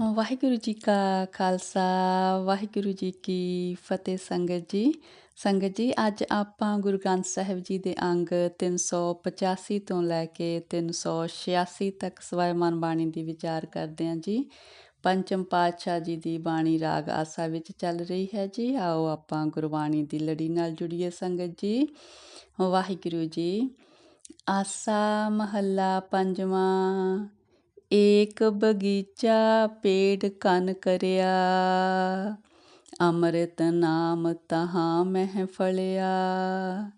ਵਾਹਿਗੁਰੂ ਜੀ ਕਾ ਖਾਲਸਾ, ਵਾਹਿਗੁਰੂ ਜੀ ਕੀ ਫਤਿਹ ਸੰਗਤ ਜੀ। ਸੰਗਤ ਜੀ, ਅੱਜ ਆਪਾਂ ਗੁਰੂ ਗ੍ਰੰਥ ਸਾਹਿਬ ਜੀ ਦੇ ਅੰਗ 385 ਤੋਂ ਲੈ ਕੇ 386 ਤੱਕ ਸਵੈਮਨ ਬਾਣੀ ਦੀ ਵਿਚਾਰ ਕਰਦੇ ਹਾਂ ਜੀ। ਪੰਚਮ ਪਾਤਸ਼ਾਹ ਜੀ ਦੀ ਬਾਣੀ ਰਾਗ ਆਸਾ ਵਿੱਚ ਚੱਲ ਰਹੀ ਹੈ ਜੀ। ਆਓ ਆਪਾਂ ਗੁਰਬਾਣੀ ਦੀ ਲੜੀ ਨਾਲ ਜੁੜੀਏ ਸੰਗਤ ਜੀ। ਵਾਹਿਗੁਰੂ ਜੀ, ਆਸਾ ਮਹੱਲਾ ਪੰਜਵਾਂ ਏਕ ਬਗੀਚਾ ਪੇੜ ਕਨ ਕਰਿਆ। ਅੰਮ੍ਰਿਤ ਨਾਮ ਤਹਾਂ ਮਹਿ ਫਲਿਆ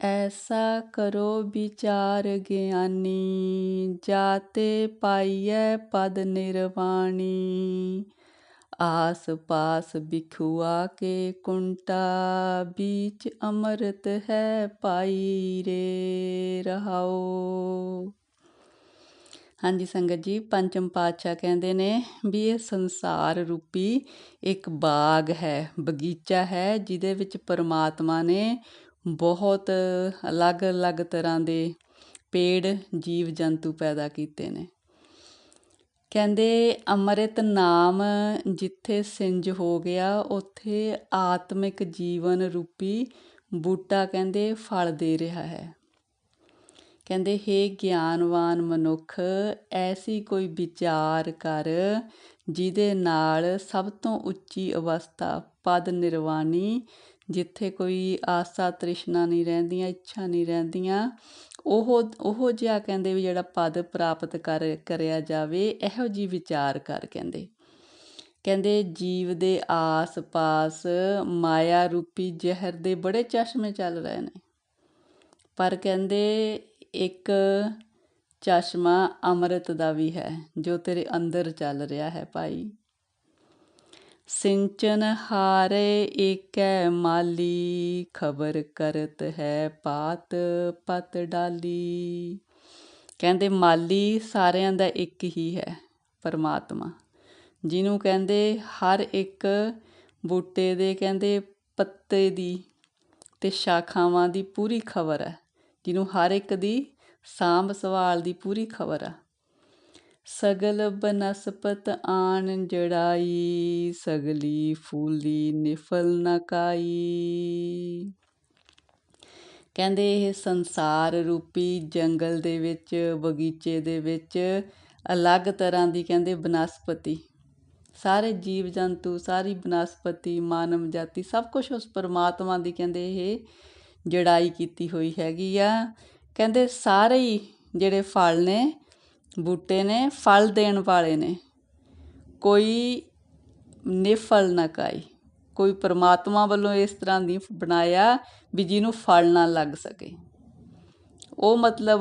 ਐਸਾ ਕਰੋ ਵਿਚਾਰ ਗਿਆਨੀ, ਜਾਤੇ ਪਾਈਐ ਪਦ ਨਿਰਵਾਣੀ। ਆਸ ਪਾਸ ਬਿਖੁਆ ਕੇ ਕੁੰਟਾ, ਬੀਚ ਅੰਮ੍ਰਿਤ ਹੈ ਪਾਈ ਰੇ ਰਹਾਓ। ਹਾਂਜੀ ਸੰਗਤ ਜੀ, ਪੰਚਮ ਪਾਤਸ਼ਾਹ ਕਹਿੰਦੇ ਨੇ ਵੀ ਇਹ ਸੰਸਾਰ ਰੂਪੀ ਇੱਕ ਬਾਗ ਹੈ, ਬਗੀਚਾ ਹੈ, ਜਿਹਦੇ ਵਿੱਚ ਪਰਮਾਤਮਾ ਨੇ ਬਹੁਤ ਅਲੱਗ-ਅਲੱਗ ਤਰ੍ਹਾਂ ਦੇ ਪੇੜ, ਜੀਵ, ਜੰਤੂ ਪੈਦਾ ਕੀਤੇ ਨੇ। ਕਹਿੰਦੇ ਅੰਮ੍ਰਿਤ ਨਾਮ ਜਿੱਥੇ ਸਿੰਜ ਹੋ ਗਿਆ, ਉੱਥੇ ਆਤਮਿਕ ਜੀਵਨ ਰੂਪੀ ਬੂਟਾ ਕਹਿੰਦੇ ਫਲ ਦੇ ਰਿਹਾ ਹੈ। ਕਹਿੰਦੇ, ਹੇ ਗਿਆਨਵਾਨ ਮਨੁੱਖ, ਐਸੀ ਕੋਈ ਵਿਚਾਰ ਕਰ ਜਿਹਦੇ ਨਾਲ ਸਭ ਤੋਂ ਉੱਚੀ ਅਵਸਥਾ ਪਦ ਨਿਰਵਾਣੀ, ਜਿੱਥੇ ਕੋਈ ਆਸਾ ਤ੍ਰਿਸ਼ਨਾ ਨਹੀਂ ਰਹਿੰਦੀਆਂ, ਇੱਛਾ ਨਹੀਂ ਰਹਿੰਦੀਆਂ, ਉਹ ਉਹ ਜਿਹਾ ਕਹਿੰਦੇ ਵੀ ਜਿਹੜਾ ਪਦ ਪ੍ਰਾਪਤ ਕਰ, ਕਰਿਆ ਜਾਵੇ, ਇਹੋ ਜੀ ਵਿਚਾਰ ਕਰ ਕਹਿੰਦੇ। ਕਹਿੰਦੇ, ਜੀਵ ਦੇ ਆਸ-ਪਾਸ ਮਾਇਆ ਰੂਪੀ ਜ਼ਹਿਰ ਦੇ ਬੜੇ ਚਸ਼ਮੇ ਚੱਲ ਰਹੇ ਨੇ। ਪਰ ਕਹਿੰਦੇ ਇੱਕ ਚਸ਼ਮਾ ਅੰਮ੍ਰਿਤ ਦਾ ਵੀ ਹੈ, ਜੋ ਤੇਰੇ ਅੰਦਰ ਚੱਲ ਰਿਹਾ ਹੈ ਭਾਈ। ਸਿੰਚਨ ਹਾਰੇ ਏਕੈ ਮਾਲੀ, ਖਬਰ ਕਰਤ ਹੈ ਪਾਤ ਪਤ ਡਾਲੀ। ਕਹਿੰਦੇ ਮਾਲੀ ਸਾਰਿਆਂ ਦਾ ਇੱਕ ਹੀ ਹੈ, ਪਰਮਾਤਮਾ। ਜਿਹਨੂੰ ਕਹਿੰਦੇ ਹਰ ਇੱਕ ਬੂਟੇ ਦੇ ਕਹਿੰਦੇ ਪੱਤੇ ਦੀ ਤੇ ਸ਼ਾਖਾਵਾਂ ਦੀ ਪੂਰੀ ਖਬਰ ਹੈ। ਜਿਹਨੂੰ ਹਰ ਇੱਕ ਦੀ ਸਾਂਭ ਸਵਾਲ ਦੀ ਪੂਰੀ ਖਬਰ ਆ। ਸਗਲ ਬਨਸਪਤ ਆਣ ਜੜਾਈ, ਸਗਲੀ ਫੂਲੀ ਨਿਫਲ ਨਕਾਈ ਕਹਿੰਦੇ ਇਹ ਸੰਸਾਰ ਰੂਪੀ ਜੰਗਲ ਦੇ ਵਿੱਚ, ਬਗੀਚੇ ਦੇ ਵਿੱਚ ਅਲੱਗ ਤਰ੍ਹਾਂ ਦੀ ਕਹਿੰਦੇ ਬਨਸਪਤੀ। ਸਾਰੇ ਜੀਵ ਜੰਤੂ ਸਾਰੀ ਬਨਸਪਤੀ ਮਾਨਵ ਜਾਤੀ ਸਭ ਕੁਝ ਉਸ ਪਰਮਾਤਮਾ ਦੀ ਕਹਿੰਦੇ ਇਹ ਜੜਾਈ ਕੀਤੀ ਹੋਈ ਹੈਗੀ ਆ। ਕਹਿੰਦੇ ਸਾਰੇ ਹੀ ਜਿਹੜੇ ਫਲ ਨੇ, ਬੂਟੇ ਨੇ, ਫਲ ਦੇਣ ਵਾਲੇ ਨੇ, ਕੋਈ ਨਿਫਲ ਨਾ ਕਾਈ ਕੋਈ ਪਰਮਾਤਮਾ ਵੱਲੋਂ ਇਸ ਤਰ੍ਹਾਂ ਦੀ ਬਣਾਇਆ ਵੀ ਜਿਹਨੂੰ ਫਲ ਨਾ ਲੱਗ ਸਕੇ। ਉਹ ਮਤਲਬ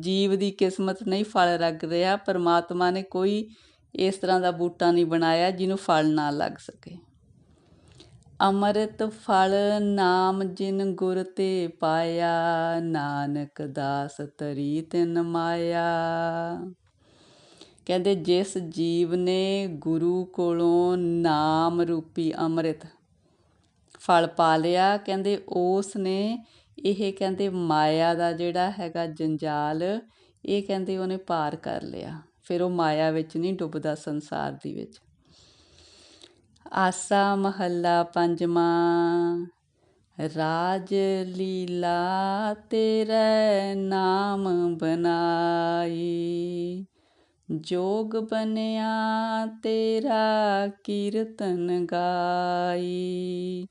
ਜੀਵ ਦੀ ਕਿਸਮਤ ਨਹੀਂ ਫਲ ਲੱਗ ਰਿਹਾ। ਪਰਮਾਤਮਾ ਨੇ ਕੋਈ ਇਸ ਤਰ੍ਹਾਂ ਦਾ ਬੂਟਾ ਨਹੀਂ ਬਣਾਇਆ ਜਿਹਨੂੰ ਫਲ ਨਾ ਲੱਗ ਸਕੇ। ਅੰਮ੍ਰਿਤ ਫਲ ਨਾਮ ਜਿਨ ਗੁਰ ਤੇ ਪਾਇਆ, ਨਾਨਕ ਦਾਸ ਤਰੀ ਤਿਨ ਮਾਇਆ। ਕਹਿੰਦੇ ਜਿਸ ਜੀਵ ਨੇ ਗੁਰੂ ਕੋਲੋਂ ਨਾਮ ਰੂਪੀ ਅੰਮ੍ਰਿਤ ਫਲ ਪਾ ਲਿਆ, ਕਹਿੰਦੇ ਉਸ ਨੇ ਇਹ ਕਹਿੰਦੇ ਮਾਇਆ ਦਾ ਜਿਹੜਾ ਹੈਗਾ ਜੰਜਾਲ, ਇਹ ਕਹਿੰਦੇ ਉਹਨੇ ਪਾਰ ਕਰ ਲਿਆ। ਫਿਰ ਉਹ ਮਾਇਆ ਵਿੱਚ ਨਹੀਂ ਡੁੱਬਦਾ ਸੰਸਾਰ ਦੀ ਵਿੱਚ। ਆਸਾ ਮਹੱਲਾ ਪੰਜਵਾਂ, ਰਾਜ ਲੀਲਾ ਤੇਰੇ ਨਾਮ ਬਨਾਈ ਜੋਗ ਬਨਿਆ ਤੇਰਾ ਕੀਰਤਨ ਗਾਈ।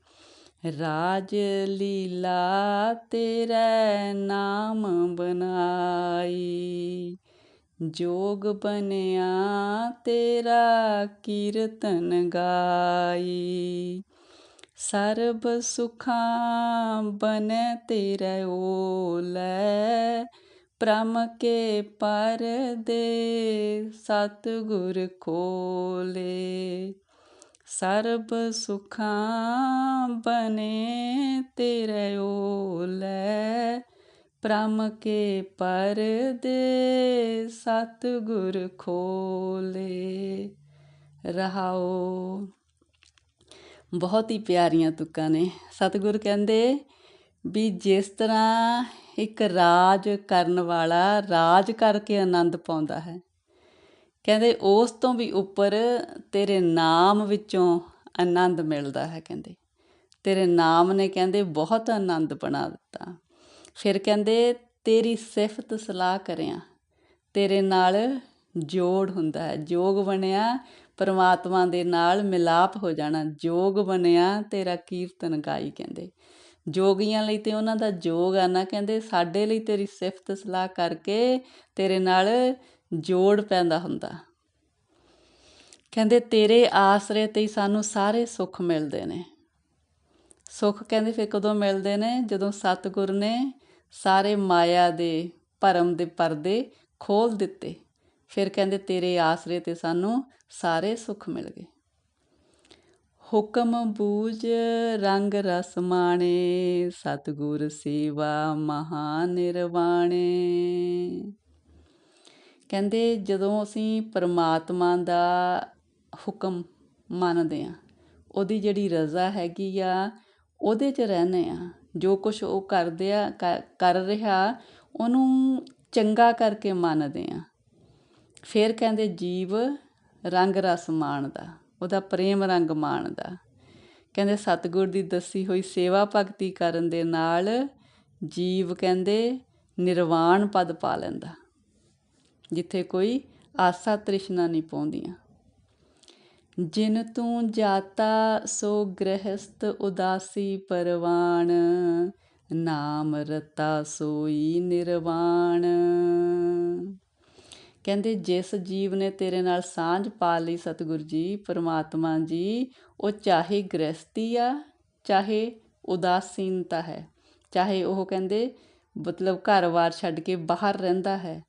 ਰਾਜ ਲੀਲਾ ਤੇਰੇ ਨਾਮ ਬਨਾਈ ਜੋਗ ਬਨਿਆ ਤੇਰਾ ਕੀਰਤਨ ਗਾਈ। ਸਰਬ ਸੁਖਾਂ ਬਨੇ ਤੇਰੇ ਓਲੇ ਪ੍ਰਮ ਕੇ ਪਰ ਪਰਦੇ ਸਤਗੁਰ ਖੋਲੇ। ਸਰਬ ਸੁਖਾਂ ਬਨੇ ਤੇਰੇ ਓਲੇ ਪ੍ਰਮ ਕੇ ਪਰਦੇ ਸਤਗੁਰ ਖੋਲੇ। ਰਹਾਓ। ਬਹੁਤ ਹੀ ਪਿਆਰੀਆਂ ਤੁਕਾਂ ਨੇ। ਸਤਿਗੁਰ ਕਹਿੰਦੇ ਵੀ ਜਿਸ ਤਰ੍ਹਾਂ ਇੱਕ ਰਾਜ ਕਰਨ ਵਾਲਾ ਰਾਜ ਕਰਕੇ ਆਨੰਦ ਪਾਉਂਦਾ ਹੈ, ਕਹਿੰਦੇ ਉਸ ਤੋਂ ਵੀ ਉੱਪਰ ਤੇਰੇ ਨਾਮ ਵਿੱਚੋਂ ਆਨੰਦ ਮਿਲਦਾ ਹੈ, ਕਹਿੰਦੇ। ਤੇਰੇ ਨਾਮ ਨੇ, ਕਹਿੰਦੇ, ਬਹੁਤ ਆਨੰਦ ਬਣਾ ਦਿੱਤਾ। ਫਿਰ ਕਹਿੰਦੇ, ਤੇਰੀ ਸਿਫਤ ਸਲਾਹ ਕਰਿਆ। ਤੇਰੇ ਨਾਲ ਜੋੜ ਹੁੰਦਾ ਹੈ। ਜੋਗ ਬਣਿਆ, ਪਰਮਾਤਮਾ ਦੇ ਨਾਲ ਮਿਲਾਪ ਹੋ ਜਾਣਾ। ਜੋਗ ਬਣਿਆ, ਤੇਰਾ ਕੀਰਤਨ ਗਾਈ, ਕਹਿੰਦੇ। ਜੋਗੀਆਂ ਲਈ ਤੇ ਉਹਨਾਂ ਦਾ ਜੋਗ ਆ ਨਾ, ਕਹਿੰਦੇ, ਸਾਡੇ ਲਈ ਤੇਰੀ ਸਿਫਤ ਸਲਾਹ ਕਰਕੇ ਤੇਰੇ ਨਾਲ ਜੋੜ ਪੈਂਦਾ ਹੁੰਦਾ। ਕਹਿੰਦੇ, ਤੇਰੇ ਆਸਰੇ ਤੇ ਹੀ ਸਾਨੂੰ ਸਾਰੇ ਸੁੱਖ ਮਿਲਦੇ ਨੇ। ਸੁੱਖ ਕਹਿੰਦੇ, ਫਿਰ ਕਦੋਂ ਮਿਲਦੇ ਨੇ? ਜਦੋਂ ਸਤਿਗੁਰ ਨੇ ਸਾਰੇ ਮਾਇਆ ਦੇ, ਭਰਮ ਦੇ ਪਰਦੇ ਖੋਲ ਦਿੱਤੇ। ਫਿਰ ਕਹਿੰਦੇ, ਤੇਰੇ ਆਸਰੇ ਤੇ ਸਾਨੂੰ ਸਾਰੇ ਸੁੱਖ ਮਿਲ ਗਏ। ਹੁਕਮ ਬੂਝ ਰੰਗ ਰਸ ਮਾਣੇ, ਸਤਿਗੁਰ ਸੇਵਾ ਮਹਾ ਨਿਰਵਾਣੇ। ਕਹਿੰਦੇ, ਜਦੋਂ ਅਸੀਂ ਪਰਮਾਤਮਾ ਦਾ ਹੁਕਮ ਮੰਨਦੇ ਆ ਉਹਦੀ ਜਿਹੜੀ ਰਜ਼ਾ ਹੈਗੀ ਆ, ਉਹਦੇ 'ਚ ਰਹਿੰਦੇ ਆ ਜੋ ਕੁਛ ਉਹ ਕਰਦੇ ਆ, ਕ, ਕਰ ਰਿਹਾ, ਉਹਨੂੰ ਚੰਗਾ ਕਰਕੇ ਮੰਨਦੇ ਹਾਂ ਫਿਰ ਕਹਿੰਦੇ ਜੀਵ ਰੰਗ ਰਸ ਮਾਣਦਾ, ਉਹਦਾ ਪ੍ਰੇਮ ਰੰਗ ਮਾਣਦਾ। ਕਹਿੰਦੇ ਸਤਿਗੁਰ ਦੀ ਦੱਸੀ ਹੋਈ ਸੇਵਾ ਭਗਤੀ ਕਰਨ ਦੇ ਨਾਲ ਜੀਵ ਕਹਿੰਦੇ ਨਿਰਵਾਣ ਪਦ ਪਾ ਲੈਂਦਾ, ਜਿੱਥੇ ਕੋਈ ਆਸਾ ਤ੍ਰਿਸ਼ਨਾ ਨਹੀਂ ਪਾਉਂਦੀਆਂ। ਜਿਨ ਤੂੰ ਜਾਤਾ, ਸੋ ਗ੍ਰਹਿਸਤ ਉਦਾਸੀ ਪਰਵਾਣ। ਨਾਮ ਰਤਾ ਸੋਈ ਨਿਰਵਾਣ। ਕਹਿੰਦੇ, ਜਿਸ ਜੀਵ ਨੇ ਤੇਰੇ ਨਾਲ ਸਾਂਝ ਪਾ ਲਈ ਸਤਿਗੁਰ ਜੀ, ਪਰਮਾਤਮਾ ਜੀ, ਉਹ ਚਾਹੇ ਗ੍ਰਸਤੀ ਆ, ਚਾਹੇ ਉਦਾਸੀਨਤਾ ਹੈ। ਚਾਹੇ ਉਹ ਕਹਿੰਦੇ, ਮਤਲਬ ਘਰ-ਬਾਰ ਛੱਡ ਕੇ ਬਾਹਰ ਰਹਿੰਦਾ ਹੈ।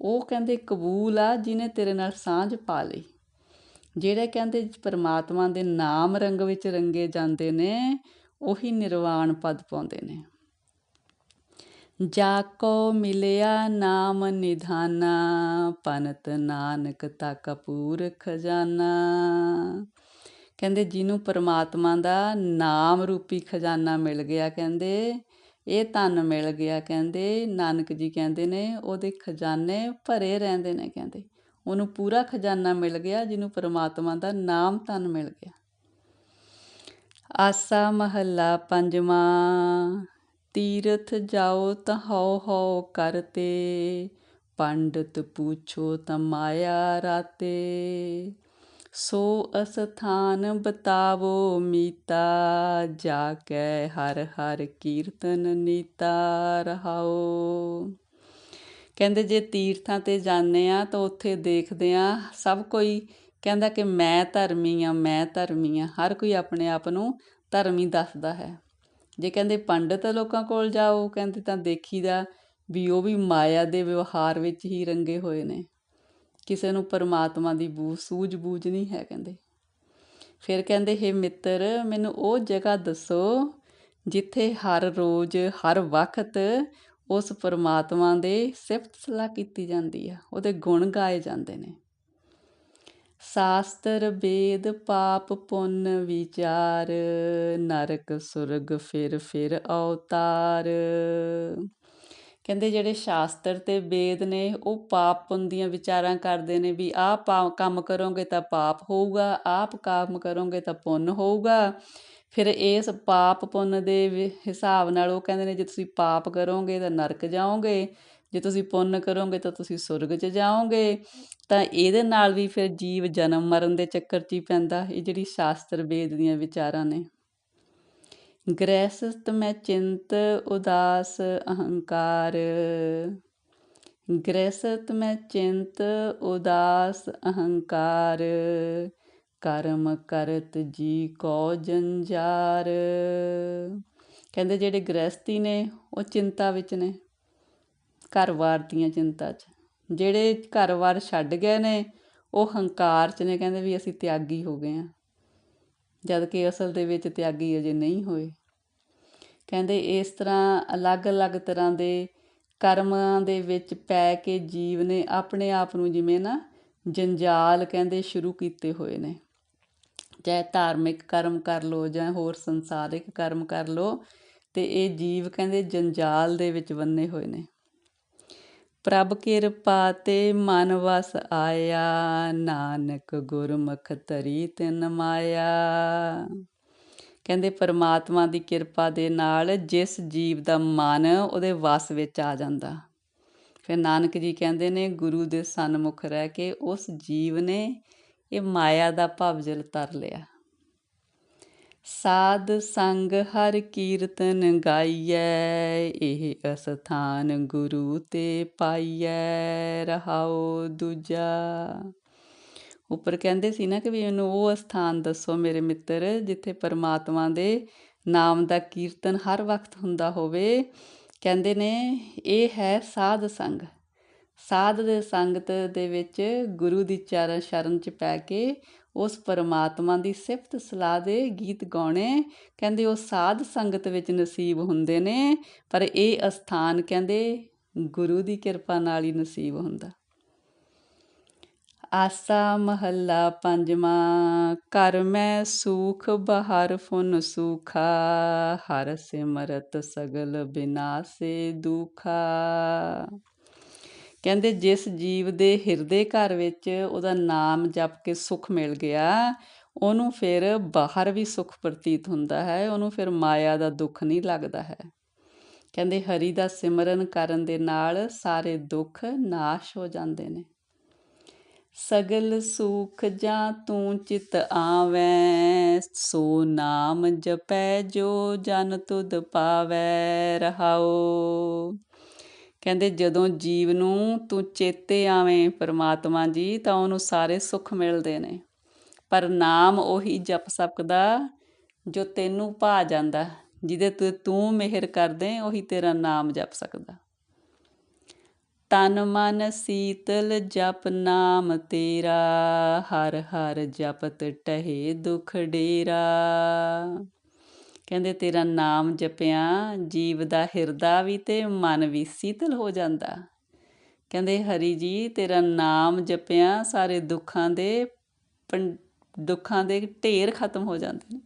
ਉਹ ਕਹਿੰਦੇ, ਕਬੂਲ ਆ ਜਿਨੇ ਤੇਰੇ ਨਾਲ ਸਾਂਝ ਪਾ ਲਈ। ਜਿਹੜੇ ਕਹਿੰਦੇ ਪਰਮਾਤਮਾ ਦੇ ਨਾਮ ਰੰਗ ਵਿੱਚ ਰੰਗੇ ਜਾਂਦੇ ਨੇ, ਉਹੀ ਨਿਰਵਾਣ ਪਦ ਪਾਉਂਦੇ ਨੇ। ਜਾ ਕੋ ਮਿਲਿਆ ਨਾਮ ਨਿਧਾਨਾ, ਪਨਤ ਨਾਨਕ ਤਾ ਕਪੂਰ ਖਜ਼ਾਨਾ ਕਹਿੰਦੇ ਜਿਹਨੂੰ ਪਰਮਾਤਮਾ ਦਾ ਨਾਮ ਰੂਪੀ ਖਜ਼ਾਨਾ ਮਿਲ ਗਿਆ ਕਹਿੰਦੇ, ਇਹ ਧਨ ਮਿਲ ਗਿਆ ਕਹਿੰਦੇ, ਨਾਨਕ ਜੀ ਕਹਿੰਦੇ ਨੇ, ਉਹਦੇ ਖਜ਼ਾਨੇ ਭਰੇ ਰਹਿੰਦੇ ਨੇ ਕਹਿੰਦੇ। ਉਹਨੂੰ ਪੂਰਾ ਖਜ਼ਾਨਾ ਮਿਲ ਗਿਆ, ਜਿਹਨੂੰ ਪਰਮਾਤਮਾ ਦਾ ਨਾਮ ਧਨ ਮਿਲ ਗਿਆ। ਆਸਾ ਮਹੱਲਾ ਪੰਜਵਾਂ, ਤੀਰਥ ਜਾਓ ਤਾਂ ਹਉ ਹਉ ਕਰਤੇ, ਪੰਡਤ ਪੁੱਛੋ ਤਾਂ ਮਾਇਆ ਰਾਤੇ। ਸੋ ਅਸਥਾਨ ਬਤਾਵੋ ਮੀਤਾ, ਜਾ ਕੇ ਹਰ ਹਰ ਕੀਰਤਨ ਨੀਤਾ ਰਹਾਓ। ਕਹਿੰਦੇ ਜੇ ਤੀਰਥਾਂ ਤੇ ਜਾਂਦੇ ਹਾਂ ਤਾਂ ਉੱਥੇ ਦੇਖਦੇ ਹਾਂ ਸਭ ਕੋਈ ਕਹਿੰਦਾ ਕਿ ਮੈਂ ਧਰਮੀ ਹਾਂ ਮੈਂ ਧਰਮੀ ਹਾਂ ਹਰ ਕੋਈ ਆਪਣੇ ਆਪ ਨੂੰ ਧਰਮੀ ਦੱਸਦਾ ਹੈ। ਜੇ ਕਹਿੰਦੇ ਪੰਡਤ ਲੋਕਾਂ ਕੋਲ ਜਾਓ, ਕਹਿੰਦੇ ਤਾਂ ਦੇਖੀਦਾ ਵੀ ਉਹ ਵੀ ਮਾਇਆ ਦੇ ਵਿਵਹਾਰ ਵਿੱਚ ਹੀ ਰੰਗੇ ਹੋਏ ਨੇ। ਕਿਸੇ ਨੂੰ ਪਰਮਾਤਮਾ ਦੀ ਬੂ ਸੂਝ ਬੂਝ ਨਹੀਂ ਹੈ ਕਹਿੰਦੇ। ਫਿਰ ਕਹਿੰਦੇ, ਹੈ ਮਿੱਤਰ, ਮੈਨੂੰ ਉਹ ਜਗ੍ਹਾ ਦੱਸੋ ਜਿੱਥੇ ਹਰ ਰੋਜ਼, ਹਰ ਵਕਤ ਉਸ ਪਰਮਾਤਮਾ ਦੇ ਸਿਫਤ ਸਲਾਹ ਕੀਤੀ ਜਾਂਦੀ ਆ, ਉਹਦੇ ਗੁਣ ਗਾਏ ਜਾਂਦੇ ਨੇ। ਸ਼ਾਸਤਰ ਵੇਦ ਪਾਪ ਪੁੰਨ ਵਿਚਾਰ, ਨਰਕ ਸੁਰਗ ਫਿਰ ਫਿਰ ਅਵਤਾਰ। ਕਹਿੰਦੇ ਜਿਹੜੇ ਸ਼ਾਸਤਰ ਤੇ ਵੇਦ ਨੇ, ਉਹ ਪਾਪ ਪੁੰਨ ਦੀਆਂ ਵਿਚਾਰਾਂ ਕਰਦੇ ਨੇ ਵੀ ਆਹ ਕੰਮ ਕਰੋਗੇ ਤਾਂ ਪਾਪ ਹੋਊਗਾ, ਆਪ ਕੰਮ ਕਰੋਗੇ ਤਾਂ ਪੁੰਨ ਹੋਊਗਾ। ਫਿਰ ਇਸ ਪਾਪ ਪੁੰਨ ਦੇ ਹਿਸਾਬ ਨਾਲ ਉਹ ਕਹਿੰਦੇ ਨੇ, ਜੇ ਤੁਸੀਂ ਪਾਪ ਕਰੋਗੇ ਤਾਂ ਨਰਕ ਜਾਓਗੇ, ਜੇ ਤੁਸੀਂ ਪੁੰਨ ਕਰੋਗੇ ਤਾਂ ਤੁਸੀਂ ਸੁਰਗ 'ਚ ਜਾਓਗੇ। ਤਾਂ ਇਹਦੇ ਨਾਲ ਵੀ ਫਿਰ ਜੀਵ ਜਨਮ ਮਰਨ ਦੇ ਚੱਕਰ 'ਚ ਹੀ ਪੈਂਦਾ, ਇਹ ਜਿਹੜੀ ਸ਼ਾਸਤਰ ਵੇਦ ਦੀਆਂ ਵਿਚਾਰਾਂ ਨੇ। ਗ੍ਰਹਿਸਤ ਮੈਂ ਚਿੰਤ, ਉਦਾਸ ਅਹੰਕਾਰ। ਗ੍ਰਹਿਸਤ ਮੈਂ ਚਿੰਤ, ਉਦਾਸ ਅਹੰਕਾਰ। ਕਰਮ ਕਰਤ ਜੀ ਕੋ ਜੰਜਾਰ। ਕਹਿੰਦੇ ਜਿਹੜੇ ਗ੍ਰਹਿਸਤੀ ਨੇ, ਉਹ ਚਿੰਤਾ ਵਿੱਚ ਨੇ ਘਰ-ਬਾਰ ਦੀਆਂ ਚਿੰਤਾ 'ਚ। ਜਿਹੜੇ ਘਰ-ਬਾਰ ਛੱਡ ਗਏ ਨੇ, ਉਹ ਹੰਕਾਰ 'ਚ ਨੇ, ਕਹਿੰਦੇ ਵੀ ਅਸੀਂ ਤਿਆਗੀ ਹੋ ਗਏ ਆ ਜਦ ਕਿ ਅਸਲ ਦੇ ਵਿੱਚ ਤਿਆਗੀ ਅਜੇ ਨਹੀਂ ਹੋਏ। ਕਹਿੰਦੇ ਇਸ ਤਰ੍ਹਾਂ ਅਲੱਗ-ਅਲੱਗ ਤਰ੍ਹਾਂ ਦੇ ਕਰਮਾਂ ਦੇ ਵਿੱਚ ਪੈ ਕੇ ਜੀਵ ਨੇ ਆਪਣੇ ਆਪ ਨੂੰ ਜਿਵੇਂ ਨਾ ਜੰਜਾਲ ਕਹਿੰਦੇ ਸ਼ੁਰੂ ਕੀਤੇ ਹੋਏ ਨੇ। ਚਾਹੇ ਧਾਰਮਿਕ ਕਰਮ ਕਰ ਲਓ ਜਾਂ ਹੋਰ ਸੰਸਾਰਿਕ ਕਰਮ ਕਰ ਲਓ, ਤੇ ਇਹ ਜੀਵ ਕਹਿੰਦੇ ਜੰਜਾਲ ਦੇ ਵਿੱਚ ਬੰਨੇ ਹੋਏ ਨੇ। ਪ੍ਰਭ ਕਿਰਪਾ ਤੇ ਮਨ ਵਸ ਆਇਆ, ਨਾਨਕ ਗੁਰਮੁਖ ਤਰੀ ਤਿਨ ਮਾਇਆ। ਕਹਿੰਦੇ ਪਰਮਾਤਮਾ ਦੀ ਕਿਰਪਾ ਦੇ ਨਾਲ ਜਿਸ ਜੀਵ ਦਾ ਮਨ ਉਹਦੇ ਵਸ ਵਿੱਚ ਆ ਜਾਂਦਾ। ਫਿਰ ਨਾਨਕ ਜੀ ਕਹਿੰਦੇ ਨੇ ਗੁਰੂ ਦੇ ਸਨਮੁਖ ਰਹਿ ਕੇ ਉਸ ਜੀਵ ਨੇ ਇਹ ਮਾਇਆ ਦਾ ਭਵਜਲ ਤਰ ਲਿਆ। ਸਾਧ ਸੰਗ ਹਰ ਕੀਰਤਨ ਗਾਈਐ, ਇਹ ਅਸਥਾਨ ਗੁਰੂ ਤੇ ਪਾਈਐ, ਰਹਾਉ ਦੂਜਾ। ਉੱਪਰ ਕਹਿੰਦੇ ਸੀ ਨਾ ਕਿ ਵੀ ਇਹਨੂੰ ਉਹ ਸਥਾਨ ਦੱਸੋ ਮੇਰੇ ਮਿੱਤਰ, ਜਿੱਥੇ ਪਰਮਾਤਮਾ ਦੇ ਨਾਮ ਦਾ ਕੀਰਤਨ ਹਰ ਵਕਤ ਹੁੰਦਾ ਹੋਵੇ। ਕਹਿੰਦੇ ਨੇ, ਇਹ ਹੈ ਸਾਧ ਸੰਗ। ਸਾਧ ਦੇ ਸੰਗਤ ਦੇ ਵਿੱਚ ਗੁਰੂ ਦੀ ਚਰਨ ਸ਼ਰਨ ਚ ਪੈ ਕੇ ਉਸ ਪਰਮਾਤਮਾ ਦੀ ਸਿਫਤ ਸਲਾਹ ਦੇ ਗੀਤ ਗਾਉਣੇ। ਕਹਿੰਦੇ ਉਹ ਸਾਧ ਸੰਗਤ ਵਿੱਚ ਨਸੀਬ ਹੁੰਦੇ ਨੇ, ਪਰ ਇਹ ਅਸਥਾਨ ਕਹਿੰਦੇ ਗੁਰੂ ਦੀ ਕਿਰਪਾ ਨਾਲ ਹੀ ਨਸੀਬ ਹੁੰਦਾ। ਆਸਾ ਮਹੱਲਾ ਪੰਜਵਾਂ ਕਰ ਮੈਂ ਸੁਖ, ਬਹਰ ਫੁਨ ਸੂਖਾ, ਹਰ ਸਿਮਰਤ ਸਗਲ ਬਿਨਾਸੇ ਦੁਖਾ। ਕਹਿੰਦੇ ਜਿਸ ਜੀਵ ਦੇ ਹਿਰਦੇ ਘਰ ਵਿੱਚ ਉਹਦਾ ਨਾਮ ਜਪ ਕੇ ਸੁਖ ਮਿਲ ਗਿਆ, ਉਹਨੂੰ ਫਿਰ ਬਾਹਰ ਵੀ ਸੁਖ ਪ੍ਰਤੀਤ ਹੁੰਦਾ ਹੈ, ਉਹਨੂੰ ਫਿਰ ਮਾਇਆ ਦਾ ਦੁੱਖ ਨਹੀਂ ਲੱਗਦਾ ਹੈ। ਕਹਿੰਦੇ ਹਰੀ ਦਾ ਸਿਮਰਨ ਕਰਨ ਦੇ ਨਾਲ ਸਾਰੇ ਦੁੱਖ ਨਾਸ਼ ਹੋ ਜਾਂਦੇ ਨੇ। ਸਗਲ ਸੁਖ ਜਾਂ ਤੂੰ ਚਿਤ ਆਵੈ, ਸੋ ਨਾਮ ਜਪੈ ਜੋ ਜਨ ਤੁਧ ਪਾਵੈ ਰਹਾਓ ਕਹਿੰਦੇ ਜਦੋਂ ਜੀਵ ਨੂੰ ਤੂੰ ਚੇਤੇ ਆਵੇਂ ਪਰਮਾਤਮਾ ਜੀ, ਤਾਂ ਉਹਨੂੰ ਸਾਰੇ ਸੁੱਖ ਮਿਲਦੇ ਨੇ। ਪਰ ਨਾਮ ਉਹੀ ਜਪ ਸਕਦਾ ਜੋ ਤੈਨੂੰ ਭਾ ਜਾਂਦਾ, ਜਿਹਦੇ ਤੇ ਤੂੰ ਮਿਹਰ ਕਰਦੇ, ਉਹੀ ਤੇਰਾ ਨਾਮ ਜਪ ਸਕਦਾ। ਤਨ ਮਨ ਸੀਤਲ ਜਪ ਨਾਮ ਤੇਰਾ, ਹਰ ਹਰ ਜਪਤ ਟਹੇ ਦੁਖ ਡੇਰਾ। ਕਹਿੰਦੇ, ਤੇਰਾ ਨਾਮ ਜਪਿਆ, ਜੀਵ ਦਾ ਹਿਰਦਾ ਵੀ ਤੇ ਮਨ ਵੀ ਸੀਤਲ ਹੋ ਜਾਂਦਾ। ਕਹਿੰਦੇ, ਹਰੀ ਜੀ, ਤੇਰਾ ਨਾਮ ਜਪਿਆ, ਸਾਰੇ ਦੁੱਖਾਂ ਦੇ ਦੁੱਖਾਂ ਦੇ ਢੇਰ ਖਤਮ ਹੋ ਜਾਂਦੇ ਨੇ।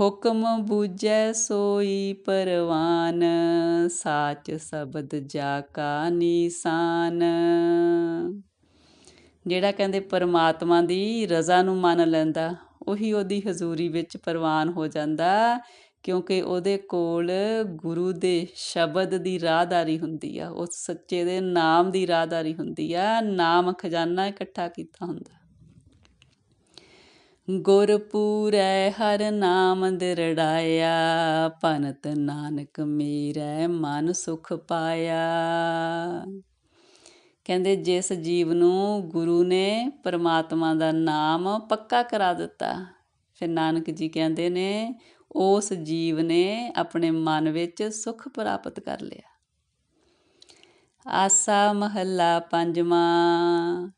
ਹੁਕਮ ਬੂਝੈ ਸੋਈ ਪਰਵਾਨ, ਸਾਚ ਸ਼ਬਦ ਜਾ ਕਾ ਨੀਸਾਨ। ਜਿਹੜਾ ਕਹਿੰਦੇ, ਪਰਮਾਤਮਾ ਦੀ ਰਜ਼ਾ ਨੂੰ ਮੰਨ ਲੈਂਦਾ ਉਹੀ ਉਹਦੀ ਹਜ਼ੂਰੀ ਵਿੱਚ ਪ੍ਰਵਾਨ ਹੋ ਜਾਂਦਾ, ਕਿਉਂਕਿ ਉਹਦੇ ਕੋਲ ਗੁਰੂ ਦੇ ਸ਼ਬਦ ਦੀ ਰਾਹਦਾਰੀ ਹੁੰਦੀ ਆ ਉਸ ਸੱਚੇ ਦੇ ਨਾਮ ਦੀ ਰਾਹਦਾਰੀ ਹੁੰਦੀ ਆ, ਨਾਮ ਖਜ਼ਾਨਾ ਇਕੱਠਾ ਕੀਤਾ ਹੁੰਦਾ। ਗੁਰਪੂਰੈ ਹਰ ਨਾਮ ਦਿਰੜਾਇਆ ਪਨਤ ਨਾਨਕ ਮੇਰਾ ਮਨ ਸੁਖ ਪਾਇਆ। ਕਹਿੰਦੇ ਜਿਸ ਜੀਵ ਨੂੰ ਗੁਰੂ ਨੇ ਪਰਮਾਤਮਾ ਦਾ ਨਾਮ ਪੱਕਾ ਕਰਾ ਦਿੱਤਾ, ਫਿਰ ਨਾਨਕ ਜੀ ਕਹਿੰਦੇ ਨੇ ਉਸ ਜੀਵ ਨੇ ਆਪਣੇ ਮਨ ਵਿੱਚ ਸੁਖ ਪ੍ਰਾਪਤ ਕਰ ਲਿਆ। ਆਸਾ ਮਹੱਲਾ ਪੰਜਵਾਂ,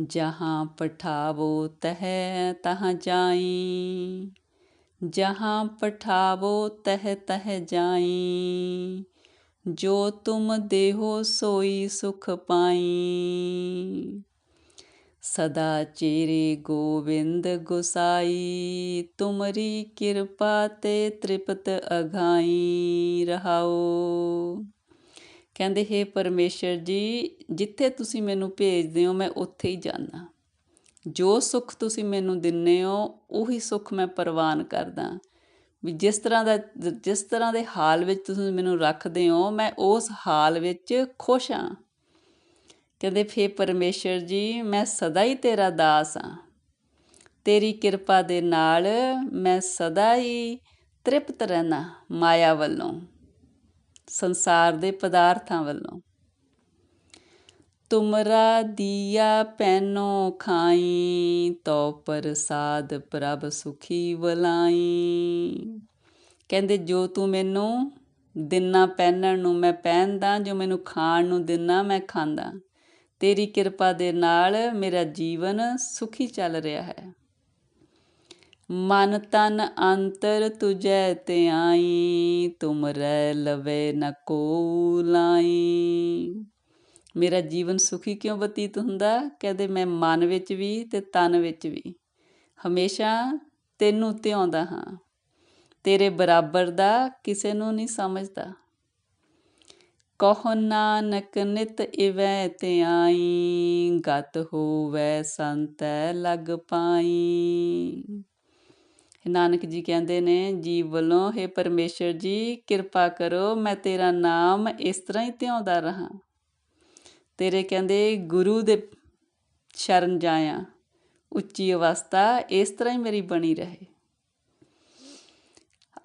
ਜਹਾਂ ਪਠਾਵੋ ਤਹ ਤਹ ਜਾਈ, ਜਹਾਂ ਪਠਾਵੋ ਤਹ ਤਹ ਜਾਈ ਜੋ ਤੁਮ ਦੇਹੋ ਸੋਈ ਸੁਖ ਪਾਈ। ਸਦਾ ਚੇਰੇ ਗੋਵਿੰਦ ਗੁਸਾਈ, ਤੁਮਰੀ ਕਿਰਪਾ ਤੇ ਤ੍ਰਿਪਤ ਅਘਾਈ ਰਹਾਓ। ਕਹਿੰਦੇ, ਹੈ ਪਰਮੇਸ਼ਰ ਜੀ, ਜਿੱਥੇ ਤੁਸੀਂ ਮੈਨੂੰ ਭੇਜਦੇ ਹੋ, ਮੈਂ ਉੱਥੇ ਹੀ ਜਾਣਾ ਜੋ ਸੁੱਖ ਤੁਸੀਂ ਮੈਨੂੰ ਦਿੰਨੇ ਹੋ, ਉਹੀ ਸੁੱਖ ਮੈਂ ਪ੍ਰਵਾਨ ਕਰਦਾ। ਵੀ ਜਿਸ ਤਰ੍ਹਾਂ ਦਾ, ਜਿਸ ਤਰ੍ਹਾਂ ਦੇ ਹਾਲ ਵਿੱਚ ਤੁਸੀਂ ਮੈਨੂੰ ਰੱਖਦੇ ਹੋ, ਮੈਂ ਉਸ ਹਾਲ ਵਿੱਚ ਖੁਸ਼ ਹਾਂ। ਕਹਿੰਦੇ, ਫੇ ਪਰਮੇਸ਼ਰ ਜੀ, ਮੈਂ ਸਦਾ ਹੀ ਤੇਰਾ ਦਾਸ ਹਾਂ। ਤੇਰੀ ਕਿਰਪਾ ਦੇ ਨਾਲ ਮੈਂ ਸਦਾ ਹੀ ਤ੍ਰਿਪਤ ਰਹਿਣਾ ਮਾਇਆ ਵੱਲੋਂ, ਸੰਸਾਰ ਦੇ ਪਦਾਰਥਾਂ ਵੱਲੋਂ। ਤੁਮਰਾ ਦੀਆ ਪੈਨੋ ਖਾਈ ਤੋ ਪ੍ਰਸਾਦ ਪ੍ਰਭ ਸੁਖੀ ਵਲਾਈ। ਕਹਿੰਦੇ, ਜੋ ਤੂੰ ਮੈਨੂੰ ਦਿਨਾ ਪਹਿਨਣ ਨੂੰ ਮੈਂ ਪਹਿਨਦਾ, ਜੋ ਮੈਨੂੰ ਖਾਣ ਨੂੰ ਦਿਨਾ ਮੈਂ ਖਾਂਦਾ, ਤੇਰੀ ਕਿਰਪਾ ਦੇ ਨਾਲ ਮੇਰਾ ਜੀਵਨ ਸੁਖੀ ਚੱਲ ਰਿਹਾ ਹੈ। ਮਨ ਤਨ ਅੰਤਰ ਤੁਜੈ ਤੇ ਆਈ, ਤੁਮ ਰਹਿ ਲਵੇ ਨ ਕੋ ਲਾਈ। ਮੇਰਾ ਜੀਵਨ ਸੁਖੀ ਕਿਉਂ ਬਤੀਤ ਹੁੰਦਾ? ਕਹਿੰਦੇ ਮੈਂ ਮਨ ਵਿੱਚ ਵੀ ਤੇ ਤਨ ਵਿੱਚ ਵੀ। ਹਮੇਸ਼ਾ ਤੈਨੂੰ ਧਿਆਉਂਦਾ ਹਾਂ। ਤੇਰੇ ਬਰਾਬਰ ਦਾ ਕਿਸੇ ਨੂੰ ਨਹੀਂ ਸਮਝਦਾ। ਕਹੋ ਨਾਨਕ ਨਿਤ ਇਵੈ ਧਿਆਈ ਗਤ ਹੋਵੈ ਸੰਤੈ ਲਗ ਪਾਈ। ਨਾਨਕ ਜੀ ਕਹਿੰਦੇ ਨੇ ਜੀ ਵੱਲੋਂ हे ਪਰਮੇਸ਼ਰ ਜੀ, ਕਿਰਪਾ ਕਰੋ, ਮੈਂ ਤੇਰਾ ਨਾਮ ਇਸ ਤਰ੍ਹਾਂ ਹੀ ਧਿਆਉਂਦਾ ਰਹਾ। ਤੇਰੇ ਕਹਿੰਦੇ ਗੁਰੂ ਦੇ ਸ਼ਰਨ ਜਾਇਆ, ਉੱਚੀ ਅਵਸਥਾ ਇਸ ਤਰ੍ਹਾਂ ਹੀ ਮੇਰੀ ਬਣੀ ਰਹੇ।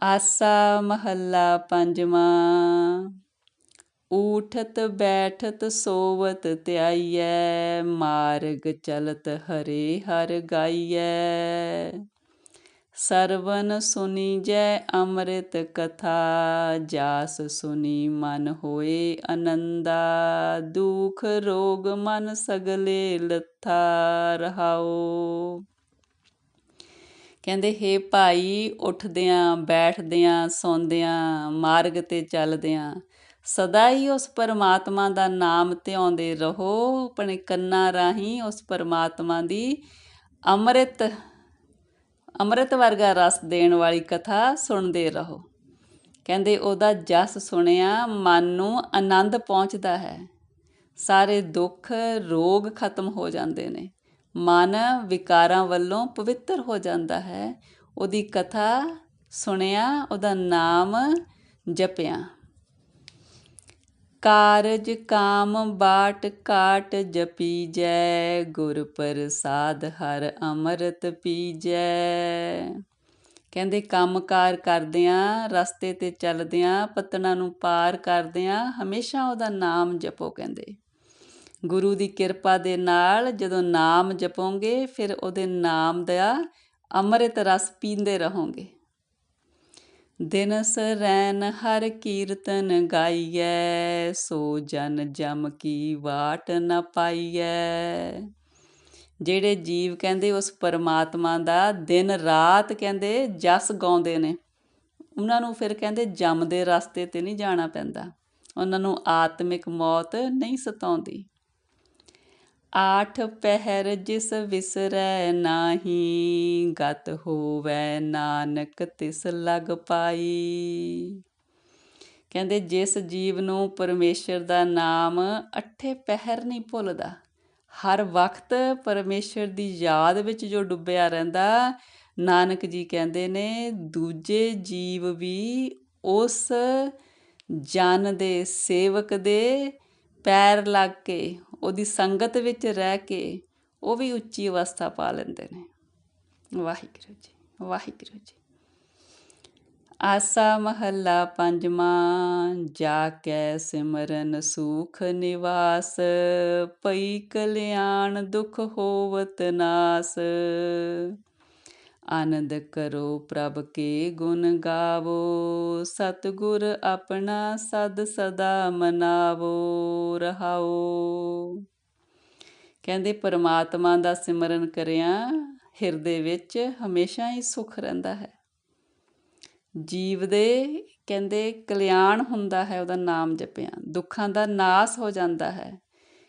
ਆਸਾ ਮਹੱਲਾ ਪੰਜਵਾਂ, ਊਠਤ ਬੈਠਤ ਸੋਵਤ ਧਿਆਈਐ, ਮਾਰਗ ਚਲਤ ਹਰੇ ਹਰ ਗਾਈਐ। ਸਰਵਨ ਸੁਨੀ ਜੈ ਅੰਮ੍ਰਿਤ ਕਥਾ, ਜਾਸ ਸੁਨੀ ਮਨ ਹੋਏ ਅਨੰਦਾ, ਦੁਖ ਰੋਗ ਮਨ ਸਗਲੇ ਲੱਥਾ ਰਹਾਓ। ਕਹਿੰਦੇ, ਹੇ ਭਾਈ, ਉੱਠਦਿਆਂ, ਬੈਠਦਿਆਂ, ਸੌਂਦਿਆਂ, ਮਾਰਗ ਤੇ ਚੱਲਦਿਆਂ, ਸਦਾ ਹੀ ਉਸ ਪਰਮਾਤਮਾ ਦਾ ਨਾਮ ਧਿਆਉਂਦੇ ਰਹੋ, ਆਪਣੇ ਕੰਨਾਂ ਰਾਹੀਂ ਉਸ ਪਰਮਾਤਮਾ ਦੀ ਅੰਮ੍ਰਿਤ ਅੰਮ੍ਰਿਤ ਵਰਗਾ ਰਸ ਦੇਣ ਵਾਲੀ ਕਥਾ ਸੁਣਦੇ ਰਹੋ। ਕਹਿੰਦੇ, ਉਹਦਾ ਜਸ ਸੁਣਿਆ ਮਨ ਨੂੰ ਆਨੰਦ ਪਹੁੰਚਦਾ ਹੈ। ਸਾਰੇ ਦੁੱਖ, ਰੋਗ ਖਤਮ ਹੋ ਜਾਂਦੇ ਨੇ। ਮਨ ਵਿਕਾਰਾਂ ਵੱਲੋਂ ਪਵਿੱਤਰ ਹੋ ਜਾਂਦਾ ਹੈ। ਉਹਦੀ ਕਥਾ ਸੁਣਿਆ, ਉਹਦਾ ਨਾਮ ਜਪਿਆ। ਕਾਰਜ ਕਾਮ ਬਾਟ ਕਾਟ ਜਪੀ ਜੈ, ਗੁਰ ਪ੍ਰਸਾਦ ਹਰ ਅੰਮ੍ਰਿਤ ਪੀਜੈ। ਕਹਿੰਦੇ ਕੰਮਕਾਰ ਕਰਦਿਆਂ, ਰਸਤੇ ਤੇ ਚੱਲਦਿਆਂ, ਪਤਨਾ ਨੂੰ ਪਾਰ ਕਰਦਿਆਂ ਹਮੇਸ਼ਾ ਉਹਦਾ ਨਾਮ ਜਪੋ ਕਹਿੰਦੇ। ਗੁਰੂ ਦੀ ਕਿਰਪਾ ਦੇ ਨਾਲ ਜਦੋਂ ਨਾਮ ਜਪੋਗੇ, ਫਿਰ ਉਹਦੇ ਨਾਮ ਦਾ ਅੰਮ੍ਰਿਤ ਰਸ ਪੀਂਦੇ ਰਹੋਗੇ। ਦਿਨਸ ਰੈਨ ਹਰ ਕੀਰਤਨ ਗਾਈਐ, ਸੋ ਜਨ ਜਮ ਕੀ ਵਾਟ ਨ ਪਾਈਐ। ਜਿਹੜੇ ਜੀਵ ਕਹਿੰਦੇ ਉਸ ਪਰਮਾਤਮਾ ਦਾ, ਦਿਨ ਰਾਤ ਕਹਿੰਦੇ ਜਸ ਗਾਉਂਦੇ ਨੇ। ਉਹਨਾਂ ਨੂੰ ਫਿਰ ਕਹਿੰਦੇ ਜਮ ਦੇ ਰਸਤੇ ਤੇ ਨਹੀਂ ਜਾਣਾ ਪੈਂਦਾ। ਉਹਨਾਂ ਨੂੰ ਆਤਮਿਕ ਮੌਤ ਨਹੀਂ ਸਤਾਉਂਦੀ। ਆਠ ਪਹਿਰ ਜਿਸ ਵਿਸਰੈ ਨਾਹੀ, ਗਤ ਹੋਵੈ ਨਾਨਕ ਤਿਸ ਲਗ ਪਾਈ। ਕਹਿੰਦੇ ਜਿਸ ਜੀਵ ਨੂੰ ਪਰਮੇਸ਼ਰ ਦਾ ਨਾਮ ਅੱਠੇ ਪਹਿਰ ਨਹੀਂ ਭੁੱਲਦਾ, ਹਰ ਵਕਤ ਪਰਮੇਸ਼ਰ ਦੀ ਯਾਦ ਵਿੱਚ ਜੋ ਡੁੱਬਿਆ ਰਹਿੰਦਾ, ਨਾਨਕ ਜੀ ਕਹਿੰਦੇ ਨੇ ਦੂਜੇ ਜੀਵ ਵੀ ਉਸ ਜਨ ਦੇ ਸੇਵਕ ਦੇ ਪੈਰ ਲੱਗ ਕੇ ਉਹਦੀ ਸੰਗਤ ਵਿੱਚ ਰਹਿ ਕੇ ਉਹ ਵੀ ਉੱਚੀ ਅਵਸਥਾ ਪਾ ਲੈਂਦੇ ਨੇ। ਵਾਹਿਗੁਰੂ ਜੀ ਵਾਹਿਗੁਰੂ ਜੀ। ਆਸਾ ਮਹੱਲਾ ਪੰਜਵਾਂ, ਜਾ ਕੇ ਸਿਮਰਨ ਸੁਖ ਨਿਵਾਸ, ਪਈ ਕਲਿਆਣ ਦੁਖ ਹੋਵਤ ਨਾਸ। ਆਨੰਦ ਕਰੋ ਪ੍ਰਭ ਕੇ ਗੁਣ ਗਾਵੋ, ਸਤਗੁਰ ਆਪਣਾ ਸਦ ਸਦਾ ਮਨਾਵੋ, ਰਹਾਓ। ਕਹਿੰਦੇ ਪਰਮਾਤਮਾ ਦਾ ਸਿਮਰਨ ਕਰਿਆ, ਹਿਰਦੇ ਵਿੱਚ ਹਮੇਸ਼ਾ ਹੀ ਸੁਖ ਰਹਿੰਦਾ ਹੈ। ਜੀਵ ਦੇ ਕਹਿੰਦੇ ਕਲਿਆਣ ਹੁੰਦਾ ਹੈ, ਉਹਦਾ ਨਾਮ ਜਪਿਆ। ਦੁੱਖਾਂ ਦਾ ਨਾਸ ਹੋ ਜਾਂਦਾ ਹੈ।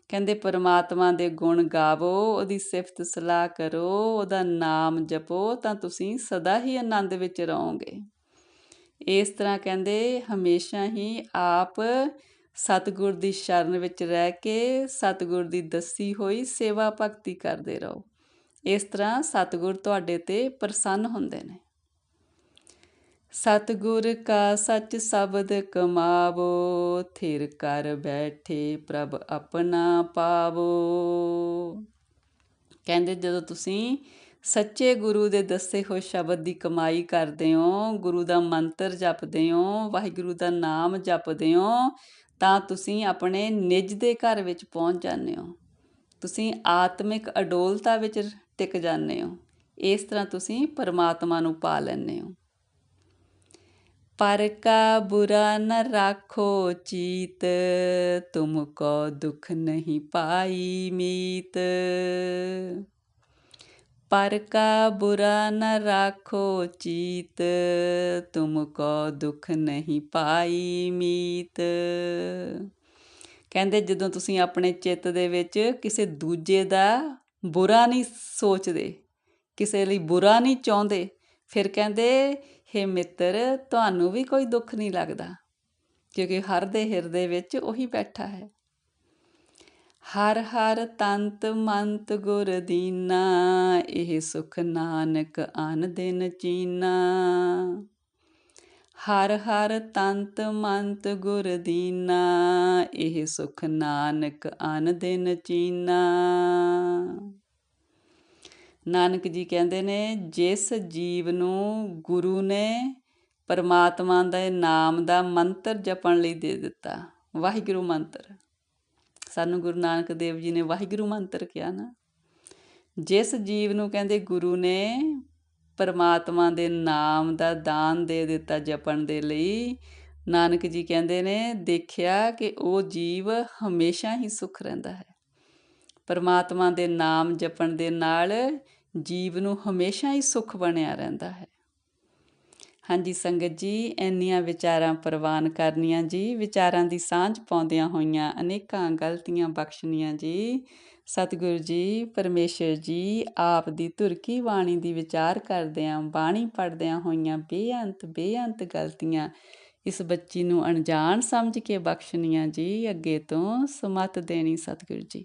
ਕਹਿੰਦੇ, ਪਰਮਾਤਮਾ ਦੇ ਗੁਣ ਗਾਵੋ, ਉਹਦੀ ਸਿਫਤ ਸਲਾਹ ਕਰੋ, ਉਹਦਾ ਨਾਮ ਜਪੋ, ਤਾਂ ਤੁਸੀਂ ਸਦਾ ਹੀ ਆਨੰਦ ਵਿੱਚ ਰਹੋਗੇ। ਇਸ ਤਰ੍ਹਾਂ ਕਹਿੰਦੇ, ਹਮੇਸ਼ਾ ਹੀ ਆਪ ਸਤਿਗੁਰ ਦੀ ਸ਼ਰਨ ਵਿੱਚ ਰਹਿ ਕੇ ਸਤਿਗੁਰ ਦੀ ਦੱਸੀ ਹੋਈ ਸੇਵਾ ਭਗਤੀ ਕਰਦੇ ਰਹੋ। ਇਸ ਤਰ੍ਹਾਂ ਸਤਿਗੁਰ ਤੁਹਾਡੇ ਤੇ ਪ੍ਰਸੰਨ ਹੁੰਦੇ ਨੇ। ਸਤਗੁਰ ਕਾ ਸੱਚ ਸ਼ਬਦ ਕਮਾਵੋ, ਥਿਰ ਕਰ ਬੈਠੇ ਪ੍ਰਭ ਆਪਣਾ ਪਾਵੋ। ਕਹਿੰਦੇ ਜਦੋਂ ਤੁਸੀਂ ਸੱਚੇ ਗੁਰੂ ਦੇ ਦੱਸੇ ਹੋਏ ਸ਼ਬਦ ਦੀ ਕਮਾਈ ਕਰਦੇ ਹੋ, ਗੁਰੂ ਦਾ ਮੰਤਰ ਜਪਦੇ ਹੋ, ਵਾਹਿਗੁਰੂ ਦਾ ਨਾਮ ਜਪਦੇ ਹੋ, ਤਾਂ ਤੁਸੀਂ ਆਪਣੇ ਨਿਜ ਦੇ ਘਰ ਵਿੱਚ ਪਹੁੰਚ ਜਾਂਦੇ ਹੋ। ਤੁਸੀਂ ਆਤਮਿਕ ਅਡੋਲਤਾ ਵਿੱਚ ਟਿਕ ਜਾਂਦੇ ਹੋ। ਇਸ ਤਰ੍ਹਾਂ ਤੁਸੀਂ ਪਰਮਾਤਮਾ ਨੂੰ ਪਾ ਲੈਂਦੇ ਹੋ। ਪਰ ਕਾ ਬੁਰਾ ਨ ਰਾਖੋ ਚੀਤ, ਤੁਮ ਕੋ ਦੁਖ ਨਹੀਂ ਪਾਈ ਮੀਤ। ਪਰ ਕਾ ਬੁਰਾ ਨ ਰਾਖੋ ਚੀਤ, ਤੁਮ ਕੋ ਦੁਖ ਨਹੀਂ ਪਾਈ ਮੀਤ। ਕਹਿੰਦੇ ਜਦੋਂ ਤੁਸੀਂ ਆਪਣੇ ਚਿੱਤ ਦੇ ਵਿੱਚ ਕਿਸੇ ਦੂਜੇ ਦਾ ਬੁਰਾ ਨਹੀਂ ਸੋਚਦੇ, ਕਿਸੇ ਲਈ ਬੁਰਾ ਨਹੀਂ ਚਾਹੁੰਦੇ, ਫਿਰ ਕਹਿੰਦੇ ਹੇ ਮਿੱਤਰ, ਤੁਹਾਨੂੰ ਵੀ ਕੋਈ ਦੁੱਖ ਨਹੀਂ ਲੱਗਦਾ, ਕਿਉਂਕਿ ਹਰ ਦੇ ਹਿਰਦੇ ਵਿੱਚ ਉਹੀ ਬੈਠਾ ਹੈ। ਹਰ ਹਰ ਤੰਤ ਮੰਤ ਗੁਰ ਦੀਨਾ, ਇਹ ਸੁਖ ਨਾਨਕ ਅਨ ਦਿਨ ਚੀਨਾ। ਹਰ ਹਰ ਤੰਤ ਮੰਤ ਗੁਰ ਦੀਨਾ, ਇਹ ਸੁਖ ਨਾਨਕ ਅਨ ਦਿਨ ਚੀਨਾ। ਨਾਨਕ ਜੀ ਕਹਿੰਦੇ ਨੇ, ਜਿਸ ਜੀਵ ਨੂੰ ਗੁਰੂ ਨੇ ਪਰਮਾਤਮਾ ਦੇ ਨਾਮ ਦਾ ਮੰਤਰ ਜਪਣ ਲਈ ਦੇ ਦਿੱਤਾ। ਵਾਹਿਗੁਰੂ ਮੰਤਰ। ਸਾਨੂੰ ਗੁਰੂ ਨਾਨਕ ਦੇਵ ਜੀ ਨੇ ਵਾਹਿਗੁਰੂ ਮੰਤਰ ਕਿਹਾ ਨਾ। ਜਿਸ ਜੀਵ ਨੂੰ ਕਹਿੰਦੇ ਗੁਰੂ ਨੇ ਪਰਮਾਤਮਾ ਦੇ ਨਾਮ ਦਾ ਦਾਨ ਦੇ ਦਿੱਤਾ ਜਪਣ ਦੇ ਲਈ, ਨਾਨਕ ਜੀ ਕਹਿੰਦੇ ਨੇ, ਦੇਖਿਆ ਕਿ ਉਹ ਜੀਵ ਹਮੇਸ਼ਾ ਹੀ ਸੁਖ ਰਹਿੰਦਾ ਹੈ। ਪਰਮਾਤਮਾ ਦੇ ਨਾਮ ਜਪਣ ਦੇ ਨਾਲ ਜੀਵ ਨੂੰ ਹਮੇਸ਼ਾ ਹੀ ਸੁਖ ਬਣਿਆ ਰਹਿੰਦਾ ਹੈ। ਹਾਂਜੀ ਸੰਗਤ ਜੀ, ਇੰਨੀਆਂ ਵਿਚਾਰਾਂ ਪ੍ਰਵਾਨ ਕਰਨੀਆਂ ਜੀ, ਵਿਚਾਰਾਂ ਦੀ ਸਾਂਝ ਪਾਉਂਦਿਆਂ ਹੋਈਆਂ ਅਨੇਕਾਂ ਗਲਤੀਆਂ ਬਖਸ਼ਣੀਆਂ ਜੀ। ਸਤਿਗੁਰੂ ਜੀ, ਪਰਮੇਸ਼ਰ ਜੀ, ਆਪ ਦੀ ਤੁਰਕੀ ਬਾਣੀ ਦੀ ਵਿਚਾਰ ਕਰਦਿਆਂ, ਬਾਣੀ ਪੜਦਿਆਂ ਹੋਈਆਂ ਬੇਅੰਤ ਬੇਅੰਤ ਗਲਤੀਆਂ ਇਸ ਬੱਚੀ ਨੂੰ ਅਣਜਾਣ ਸਮਝ ਕੇ ਬਖਸ਼ਣੀਆਂ ਜੀ, ਅੱਗੇ ਤੋਂ ਸਮਤ ਦੇਣੀ ਸਤਿਗੁਰੂ ਜੀ।